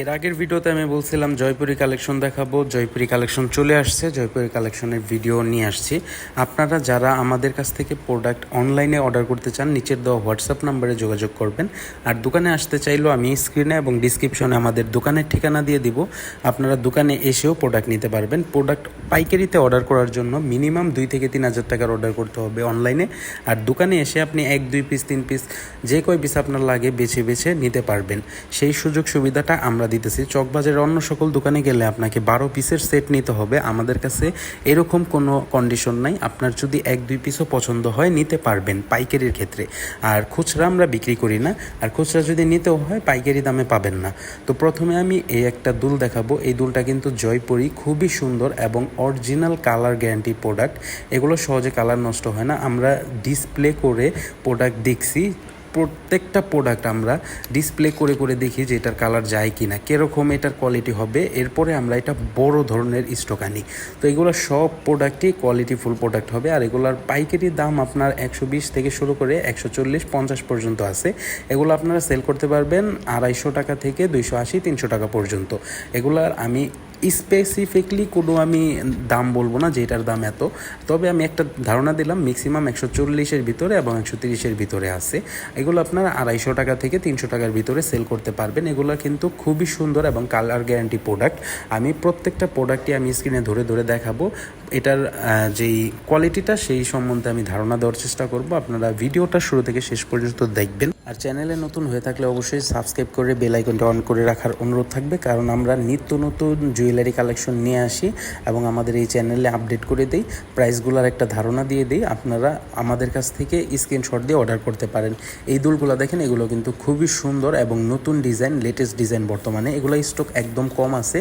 এর আগের ভিডিওতে আমি বলছিলাম জয়পুরি কালেকশন দেখাবো, জয়পুরি কালেকশন চলে আসছে, জয়পুরি কালেকশনের ভিডিও নিয়ে আসছি। আপনারা যারা আমাদের কাছ থেকে প্রোডাক্ট অনলাইনে অর্ডার করতে চান, নিচের দেওয়া হোয়াটসঅ্যাপ নাম্বারে যোগাযোগ করবেন। আর দোকানে আসতে চাইলেও আমি স্ক্রিনে এবং ডিসক্রিপশনে আমাদের দোকানের ঠিকানা দিয়ে দিব। আপনারা দোকানে এসেও প্রোডাক্ট নিতে পারবেন। প্রোডাক্ট পাইকারিতে অর্ডার করার জন্য মিনিমাম দুই থেকে তিন হাজার টাকার অর্ডার করতে হবে অনলাইনে আর দোকানে এসে আপনি এক, দুই পিস তিন পিস যে কয় পিস আপনার লাগে বেছে বেছে নিতে পারবেন। সেই সুযোগ সুবিধাটা আমরা দিতেছি। চকবাজারের অন্য সকল দোকানে গেলে আপনাকে বারো পিসের সেট নিতে হবে। আমাদের কাছে এরকম কোনো কন্ডিশন নাই। আপনার যদি এক, দুই পিসও পছন্দ হয়, নিতে পারবেন পাইকারির ক্ষেত্রে। আর খুচরা আমরা বিক্রি করি না। আর খুচরা যদি নিতেও হয়, পাইকারি দামে পাবেন না। তো প্রথমে আমি এই একটা দুল দেখাবো। এই দুলটা কিন্তু জয়পুরি, খুবই সুন্দর এবং অরিজিনাল কালার গ্যারান্টি প্রোডাক্ট এগুলো সহজে কালার নষ্ট হয় না। আমরা ডিসপ্লে করে প্রোডাক্ট দেখছি। প্রত্যেকটা প্রোডাক্ট আমরা ডিসপ্লে করে করে দেখি যে এটার কালার যায় কি না কীরকম এটার কোয়ালিটি হবে। এরপরে আমরা এটা বড় ধরনের স্টক আনি। তো এগুলো সব প্রোডাক্টই কোয়ালিটি ফুল প্রোডাক্ট হবে। আর এগুলোর পাইকারি দাম আপনার একশো বিশ থেকে শুরু করে একশো চল্লিশ, পঞ্চাশ পর্যন্ত আছে। এগুলো আপনারা সেল করতে পারবেন আড়াইশো টাকা থেকে দুইশো আশি, তিনশো টাকা পর্যন্ত। এগুলার আমি স্পেসিফিকলি কোনো আমি দাম বলব না যে এটার দাম এত, তবে আমি একটা ধারণা দিলাম ম্যাক্সিমাম একশো চল্লিশের ভিতরে এবং একশো তিরিশের ভিতরে আছে। এগুলো আপনারা আড়াইশো টাকা থেকে তিনশো টাকার ভিতরে সেল করতে পারবেন। এগুলো কিন্তু খুবই সুন্দর এবং কালার গ্যারান্টি প্রোডাক্ট আমি প্রত্যেকটা প্রোডাক্টই আমি স্ক্রিনে ধরে ধরে দেখাবো। এটার যেই কোয়ালিটিটা সেই সম্বন্ধে আমি ধারণা দেওয়ার চেষ্টা করব। আপনারা ভিডিওটা শুরু থেকে শেষ পর্যন্ত দেখবেন। আর চ্যানেলে নতুন হয়ে থাকলে অবশ্যই সাবস্ক্রাইব করে বেল আইকনটা অন করে রাখার অনুরোধ থাকবে, কারণ আমরা নিত্য নতুন জুয়েলারি কালেকশন নিয়ে আসি এবং আমাদের এই চ্যানেলে আপডেট করে দিই প্রাইসগুলোর একটা ধারণা দিয়ে দিই, আপনারা আমাদের কাছ থেকে স্ক্রিনশট দিয়ে অর্ডার করতে পারেন। এই দুলগুলো দেখেন, এগুলো কিন্তু খুবই সুন্দর এবং নতুন ডিজাইন লেটেস্ট ডিজাইন বর্তমানে। এগুলো স্টক একদম কম আছে।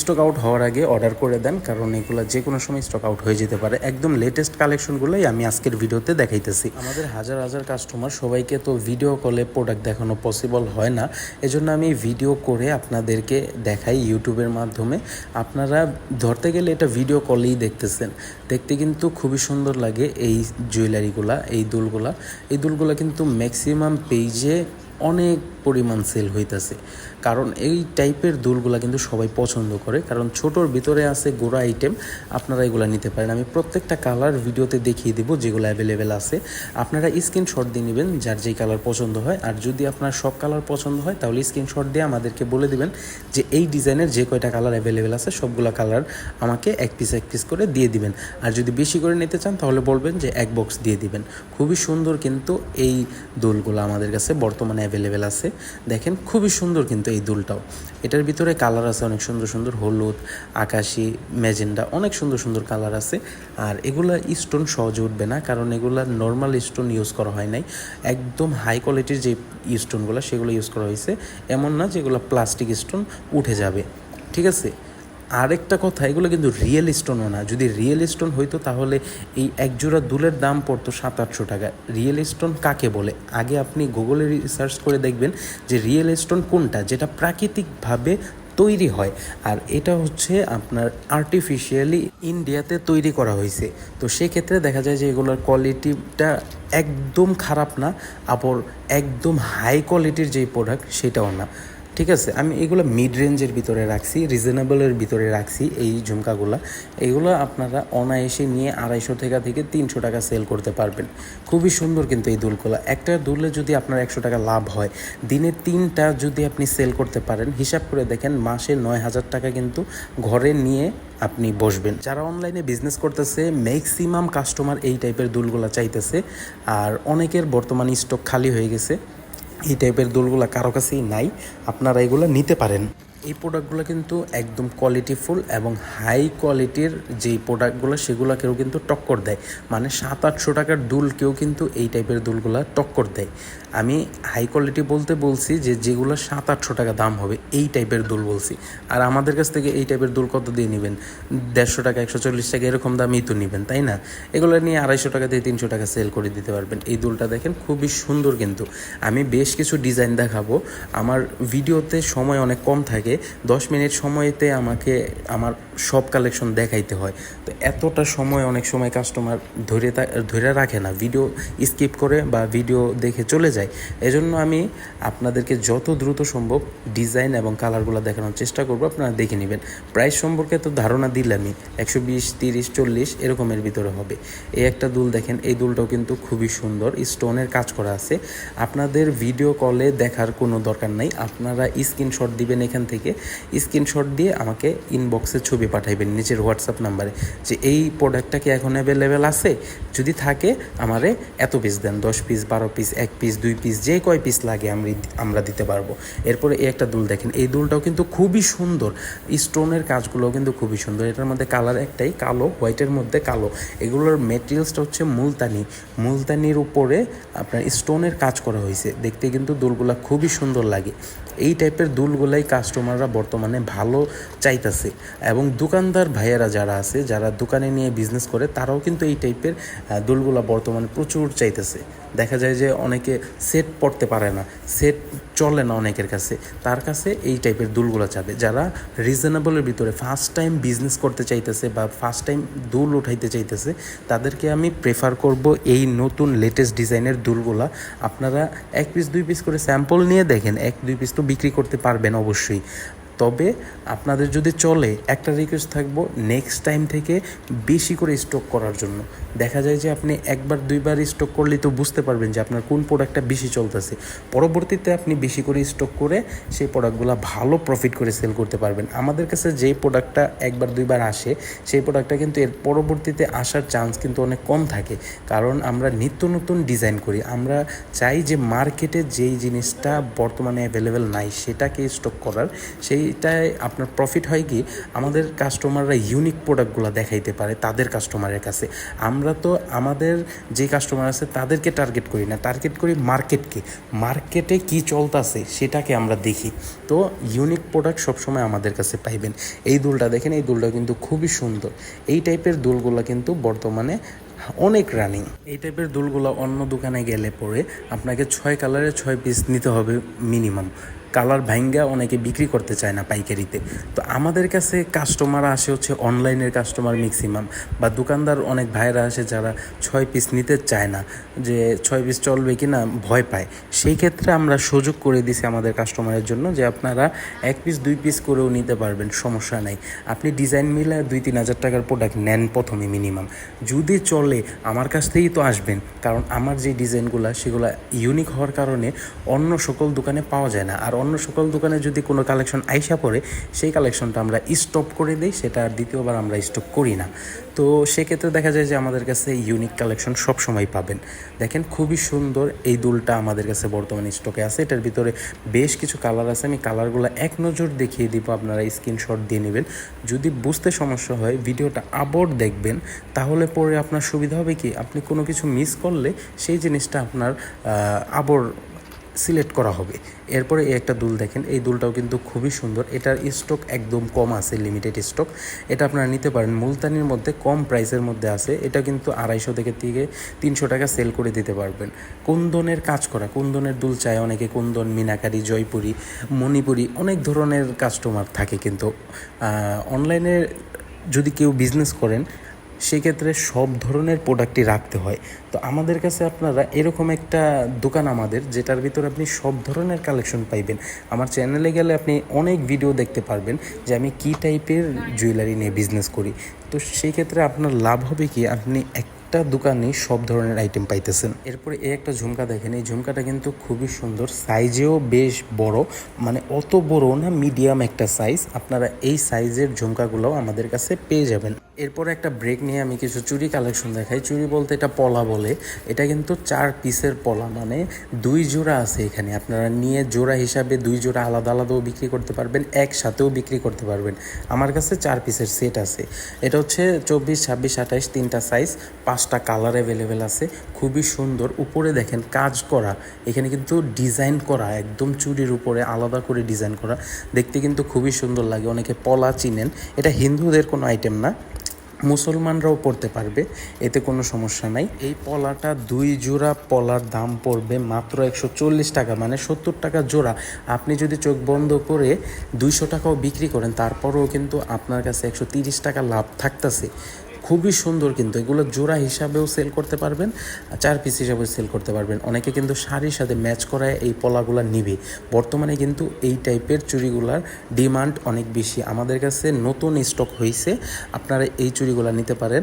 স্টক আউট হওয়ার আগে অর্ডার করে দেন, কারণ এগুলো যে কোনো সময় স্টক আউট হয়ে যেতে পারে। একদম লেটেস্ট কালেকশনগুলোই আমি আজকের ভিডিওতে দেখাইতেছি। আমাদের হাজার হাজার কাস্টমার সবাইকে তো ভিডিও কলে প্রোডাক্ট দেখানো পসিবল হয় না। এজন্য আমি ভিডিও করে আপনাদেরকে দেখাই ইউটিউবের মাধ্যমে। আপনারা ধরতে গেলে এটা ভিডিও কলেই দেখতেছেন। দেখতে কিন্তু খুবই সুন্দর লাগে এই জুয়েলারিগুলা এই দুলগুলা। এই দুলগুলা কিন্তু ম্যাক্সিমাম পেজে অনেক পরিমাণ সেল হইতাছে। কারণ এই টাইপের দুলগুলা কিন্তু সবাই পছন্দ করে, কারণ ছোটোর ভিতরে আছে গোড়া আইটেম আপনারা এগুলো নিতে পারেন। আমি প্রত্যেকটা কালার ভিডিওতে দেখিয়ে দেবো যেগুলো অ্যাভেলেবেল আছে। আপনারা স্ক্রিনশট দিয়ে নেবেন যার যেই কালার পছন্দ হয়। আর যদি আপনার সব কালার পছন্দ হয়, তাহলে স্ক্রিনশট দিয়ে আমাদেরকে বলে দিবেন যে এই ডিজাইনের যে কয়টা কালার অ্যাভেলেবেল আছে, সবগুলো কালার আমাকে এক পিস এক পিস করে দিয়ে দিবেন। আর যদি বেশি করে নিতে চান, তাহলে বলবেন যে এক বক্স দিয়ে দিবেন। খুবই সুন্দর কিন্তু এই দুলগুলো আমাদের কাছে বর্তমানে অ্যাভেলেবেল আছে। দেখেন, খুবই সুন্দর কিন্তু এই দুলটাও। এটার ভিতরে কালার আছে অনেক সুন্দর সুন্দর হলুদ, আকাশি ম্যাজেন্ডা অনেক সুন্দর সুন্দর কালার আছে। আর এগুলা স্টোন সহজে উঠবে না, কারণ এগুলা নর্মাল স্টোন ইউজ করা হয় নাই। একদম হাই কোয়ালিটির যে স্টোনগুলো সেগুলো ইউজ করা হয়েছে। এমন না যেগুলো প্লাস্টিক স্টোন উঠে যাবে। ঠিক আছে? আরেকটা কথা, এগুলো কিন্তু রিয়েল স্টোনও না। যদি রিয়েল স্টোন হইতো, তাহলে এই একজোড়া দুলের দাম পড়তো সাত আটশো টাকা। রিয়েল স্টোন কাকে বলে? আগে আপনি গুগলে রিসার্চ করে দেখবেন যে রিয়েল স্টোন কোনটা, যেটা প্রাকৃতিকভাবে তৈরি হয়। আর এটা হচ্ছে আপনার আর্টিফিশিয়ালি ইন্ডিয়াতে তৈরি করা হয়েছে। তো সেক্ষেত্রে দেখা যায় যে এগুলোর কোয়ালিটিটা একদম খারাপ না, আবার একদম হাই কোয়ালিটির যেই প্রোডাক্ট সেটাও না। ঠিক আছে, আমি এগুলো মিড রেঞ্জের ভিতরে রাখছি রিজনেবলের ভিতরে রাখছি এই ঝুমকাগুলো। এগুলো আপনারা অনায়াসে নিয়ে আড়াইশো টাকা থেকে তিনশো টাকা সেল করতে পারবেন। খুবই সুন্দর কিন্তু এই দুলগুলো। একটা দুলে যদি আপনার একশো টাকা লাভ হয়, দিনে তিনটা যদি আপনি সেল করতে পারেন, হিসাব করে দেখেন মাসে নয় হাজার টাকা কিন্তু ঘরে নিয়ে আপনি বসবেন। যারা অনলাইনে বিজনেস করতেছে ম্যাক্সিমাম কাস্টমার এই টাইপের দুলগুলো চাইতেছে। আর অনেকের বর্তমানে স্টক খালি হয়ে গেছে। এই টাইপের দোলগুলো কারও কাছেই নাই আপনারা এগুলো নিতে পারেন। এই প্রোডাক্টগুলো কিন্তু একদম কোয়ালিটিফুল এবং হাই কোয়ালিটির যেই প্রোডাক্টগুলো সেগুলোকেও কিন্তু টক্কর দেয়। মানে সাত, আটশো টাকার দুলকেও কিন্তু এই টাইপের দুলগুলো টক্কর দেয়। আমি হাই কোয়ালিটি বলতে বলছি যে, যেগুলো সাত, আটশো টাকা দাম হবে, এই টাইপের দুল বলছি। আর আমাদের কাছ থেকে এই টাইপের দুল কত দিয়ে নেবেন? দেড়শো টাকা, একশো চল্লিশ টাকা, এরকম দামেই তো নেবেন, তাই না? এগুলো নিয়ে আড়াইশো টাকা দিয়ে তিনশো টাকা সেল করে দিতে পারবেন। এই দুলটা দেখেন খুবই সুন্দর কিন্তু। আমি বেশ কিছু ডিজাইন দেখাবো। আমার ভিডিওতে সময় অনেক কম থাকে থাকে দশ মিনিট সময়তে আমাকে আমার সব কালেকশন দেখাইতে হয়। তো এতটা সময় অনেক সময় কাস্টমার ধরে ধরে রাখে না ভিডিও স্কিপ করে বা ভিডিও দেখে চলে যায়। এজন্য আমি আপনাদেরকে যত দ্রুত সম্ভব ডিজাইন এবং কালারগুলো দেখানোর চেষ্টা করব, আপনারা দেখে নেবেন। প্রাইস সম্পর্কে তো ধারণা দিলামই, একশো বিশ, তিরিশ, চল্লিশ এরকমের ভিতরে হবে। এই একটা দুল দেখেন, এই দুলটাও কিন্তু খুবই সুন্দর স্টোনের কাজ করা আছে। আপনাদের ভিডিও কলে দেখার কোনো দরকার নাই, আপনারা স্ক্রিনশট দিবেন এখান থেকে। স্ক্রিনশট দিয়ে আমাকে ইনবক্সে ছবি পাঠাইবেন নিচের হোয়াটসঅ্যাপ নাম্বারে, যে এই প্রোডাক্টটা কি এখন অ্যাভেলেবেল আছে, যদি থাকে আমারে এত পিস দেন, দশ পিস বারো পিস এক পিস দুই পিস যে কয় পিস লাগে আমি আমরা দিতে পারব। এরপরে এই একটা দুল দেখেন, এই দুলটাও কিন্তু খুবই সুন্দর। স্টোনের কাজগুলোও কিন্তু খুবই সুন্দর। এটার মধ্যে কালার একটাই, কালো হোয়াইটের মধ্যে কালো। এগুলোর মেটেরিয়ালসটা হচ্ছে মুলতানি। মুলতানির উপরে আপনার স্টোনের কাজ করা হয়েছে। দেখতে কিন্তু দুলগুলা খুবই সুন্দর লাগে। এই টাইপের দুলগুলাই কাস্টমাররা বর্তমানে ভালো চাইতেছে। এবং দোকানদার ভাইয়েরা যারা আছে, যারা দোকানে নিয়ে বিজনেস করে, তারাও কিন্তু এই টাইপের দুলগুলা বর্তমানে প্রচুর চাইতেছে। দেখা যায় যে অনেকে সেট পড়তে পারে না সেট চলে না অনেকের কাছে। তার কাছে এই টাইপের দুলগুলো চাবে। যারা রিজনেবলের ভিতরে ফার্স্ট টাইম বিজনেস করতে চাইতেছে বা ফার্স্ট টাইম দুল উঠাইতে চাইতেছে, তাদেরকে আমি প্রেফার করব এই নতুন লেটেস্ট ডিজাইনের দুলগুলা। আপনারা এক পিস দুই পিস করে স্যাম্পল নিয়ে দেখেন, এক, দুই পিস তো বিক্রি করতে পারবেন অবশ্যই। তবে আপনাদের যদি চলে, একটা রিকোয়েস্ট থাকব নেক্সট টাইম থেকে বেশি করে স্টক করার জন্য। দেখা যায় যে আপনি একবার, দুইবার স্টক করলেই তো বুঝতে পারবেন যে আপনার কোন প্রোডাক্টটা বেশি চলতেছে। পরবর্তীতে আপনি বেশি করে স্টক করে সেই প্রোডাক্টগুলো ভালো প্রফিট করে সেল করতে পারবেন। আমাদের কাছে যেই প্রোডাক্টটা একবার, দুইবার আসে, সেই প্রোডাক্টটা কিন্তু এর পরবর্তীতে আসার চান্স কিন্তু অনেক কম থাকে। কারণ আমরা নিত্য নতুন ডিজাইন করি। আমরা চাই যে মার্কেটে যেই জিনিসটা বর্তমানে অ্যাভেলেবেল নাই, সেটাকে স্টক করার। সেইটায় আপনার প্রফিট হয় কি? আমাদের কাস্টমাররা ইউনিক প্রোডাক্টগুলো দেখাইতে পারে তাদের কাস্টমারের কাছে। আমরা তো আমাদের যে কাস্টমার আছে তাদেরকে টার্গেট করি না। টার্গেট করি মার্কেটকে মার্কেটে কি চলতেছে সেটাকে আমরা দেখি। তো ইউনিক প্রোডাক্ট সবসময় আমাদের কাছে পাইবেন। এই দুলটা দেখেন, এই দুলটা কিন্তু খুবই সুন্দর। এই টাইপের দুলগুলো কিন্তু বর্তমানে অনেক রানিং এই টাইপের দুলগুলো অন্য দোকানে গেলে পরে আপনাকে ছয় কালারের ছয় পিস নিতে হবে মিনিমাম কালার ভাঙ্গা অনেকে বিক্রি করতে চায় না পাইকারিতে। তো আমাদের কাছে কাস্টমার আসে হচ্ছে অনলাইনের কাস্টমার ম্যাক্সিমাম বা দোকানদার অনেক ভাইরা আসে যারা ছয় পিস নিতে চায় না, যে ছয় পিস চলবে কি না ভয় পায়। সেই ক্ষেত্রে আমরা সুযোগ করে দিছি আমাদের কাস্টমারের জন্য যে আপনারা এক পিস দুই পিস করেও নিতে পারবেন, সমস্যা নাই। আপনি ডিজাইন মিলে দুই, তিন হাজার টাকার প্রোডাক্ট নেন প্রথমে মিনিমাম যদি চলে, আমার কাছ থেকেই তো আসবেন, কারণ আমার যে ডিজাইনগুলো সেগুলো ইউনিক হওয়ার কারণে অন্য সকল দোকানে পাওয়া যায় না। আর অন্য সকল দোকানে যদি কোনো কালেকশন আইসা পড়ে, সেই কালেকশনটা আমরা স্টপ করে দিই, সেটা আর দ্বিতীয়বার আমরা স্টক করি না। তো সেক্ষেত্রে দেখা যায় যে আমাদের কাছে ইউনিক কালেকশন সব সময় পাবেন। দেখেন খুবই সুন্দর এই দুলটা আমাদের কাছে বর্তমানে স্টকে আছে। এটার ভিতরে বেশ কিছু কালার আছে। আমি কালারগুলো এক নজর দেখিয়ে দিব, আপনারা স্ক্রিনশট দিয়ে নেবেন। যদি বুঝতে সমস্যা হয়, ভিডিওটা আবার দেখবেন, তাহলে পরে আপনার সুবিধা হবে কি? আপনি কোনো কিছু মিস করলে সেই জিনিসটা আপনার আবার সিলেক্ট করা হবে। এরপরে এই একটা দুল দেখেন, এই দুলটাও কিন্তু খুবই সুন্দর। এটার স্টক একদম কম আছে লিমিটেড স্টক এটা আপনারা নিতে পারেন। মুলতানির মধ্যে কম প্রাইসের মধ্যে আছে। এটা কিন্তু আড়াইশো থেকে থেকে তিনশো টাকা সেল করে দিতে পারবেন। কুন্দনের কাজ করা? কুন্দনের দুল চায়? অনেকে কুন্দন মিনাকারি, জয়পুরি, মণিপুরি, অনেক ধরনের কাস্টমার থাকে কিন্তু। অনলাইনে যদি কেউ বিজনেস করেন সেক্ষেত্রে সব ধরনের প্রোডাক্টই রাখতে হয়। তো আমাদের কাছে আপনারা এরকম একটা দোকান আমাদের, যেটার ভিতরে আপনি সব ধরনের কালেকশন পাইবেন। আমার চ্যানেলে গেলে আপনি অনেক ভিডিও দেখতে পারবেন যে আমি কী টাইপের জুয়েলারি নিয়ে বিজনেস করি। তো সেই ক্ষেত্রে আপনার লাভ হবে কি, আপনি এক একটা দোকানে সব ধরনের আইটেম পাইতেছেন। এরপরে এই একটা ঝুমকা দেখেন, এই ঝুমকাটা কিন্তু খুবই সুন্দর সাইজেও বেশ বড় মানে অত বড় না মিডিয়াম একটা সাইজ আপনারা এই সাইজের ঝুমকাগুলোও আমাদের কাছে পেয়ে যাবেন। এরপরে একটা ব্রেক নিয়ে আমি কিছু চুরি কালেকশন দেখাই। চুরি বলতে এটা পলা বলে। এটা কিন্তু চার পিসের পলা মানে দুই জোড়া আছে এখানে। আপনারা নিয়ে জোড়া হিসাবে দুই জোড়া আলাদা আলাদাও বিক্রি করতে পারবেন, একসাথেও বিক্রি করতে পারবেন। আমার কাছে চার পিসের সেট আছে। এটা হচ্ছে চব্বিশ, ছাব্বিশ আঠাইশ তিনটা সাইজ পাঁচটা কালার অ্যাভেলেবেল আছে। খুবই সুন্দর। উপরে দেখেন কাজ করা। এখানে কিন্তু ডিজাইন করা, একদম চুরির উপরে আলাদা করে ডিজাইন করা। দেখতে কিন্তু খুবই সুন্দর লাগে। অনেকে পলা চিনেন। এটা হিন্দুদের কোনো আইটেম না। মুসলমানরাও পড়তে পারবে, এতে কোনো সমস্যা নাই। এই পলাটা দুই জোড়া পলার দাম পড়বে মাত্র একশো চল্লিশ টাকা মানে সত্তর টাকা জোড়া। আপনি যদি চোখ বন্ধ করে দুইশো টাকাও বিক্রি করেন, তারপরেও কিন্তু আপনার কাছে একশো তিরিশ টাকা লাভ থাকতেছে। খুবই সুন্দর কিন্তু। এগুলো জোড়া হিসাবেও সেল করতে পারবেন, চার পিস হিসাবেও সেল করতে পারবেন। অনেকে কিন্তু শাড়ির সাথে ম্যাচ করায় এই পলাগুলা নিবে। বর্তমানে কিন্তু এই টাইপের চুড়িগুলার ডিমান্ড অনেক বেশি। আমাদের কাছে নতুন স্টক হয়েছে আপনারা এই চুড়িগুলা নিতে পারেন।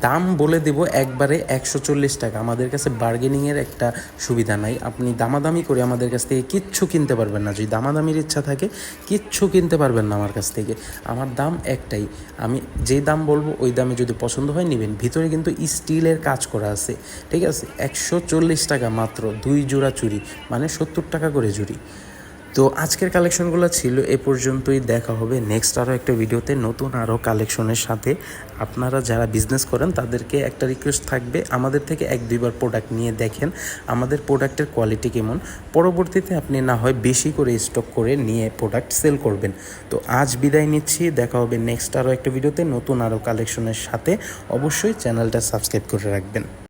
দাম বলে দেব একবারে একশো চল্লিশ টাকা। আমাদের কাছে বার্গেনিংয়ের একটা সুবিধা নাই। আপনি দামাদামি করে আমাদের কাছ থেকে কিচ্ছু কিনতে পারবেন না। যদি দামাদামির ইচ্ছা থাকে, কিচ্ছু কিনতে পারবেন না আমার কাছ থেকে। আমার দাম একটাই। আমি যেই দাম বলব, ওই দামে যদি পছন্দ হয়, নেবেন। ভিতরে কিন্তু স্টিলের কাজ করা আছে, ঠিক আছে? একশো চল্লিশ টাকা মাত্র, দুই জোড়া চুড়ি মানে সত্তর টাকা করে চুড়ি তো আজকের কালেকশনগুলো ছিল, এ পর্যন্তই দেখা হবে নেক্সট আরও একটা ভিডিওতে নতুন আরও কালেকশনের সাথে আপনারা যারা বিজনেস করেন, তাদেরকে একটা রিকোয়েস্ট থাকবে, আমাদের থেকে এক দুইবার প্রোডাক্ট নিয়ে দেখেন, আমাদের প্রোডাক্টের কোয়ালিটি কেমন। পরবর্তীতে আপনি না হয় বেশি করে স্টক করে নিয়ে প্রোডাক্ট সেল করবেন। তো আজ বিদায় নিচ্ছি, দেখা হবে নেক্সট আরও একটা ভিডিওতে নতুন আরও কালেকশনের সাথে। অবশ্যই চ্যানেলটা সাবস্ক্রাইব করে রাখবেন।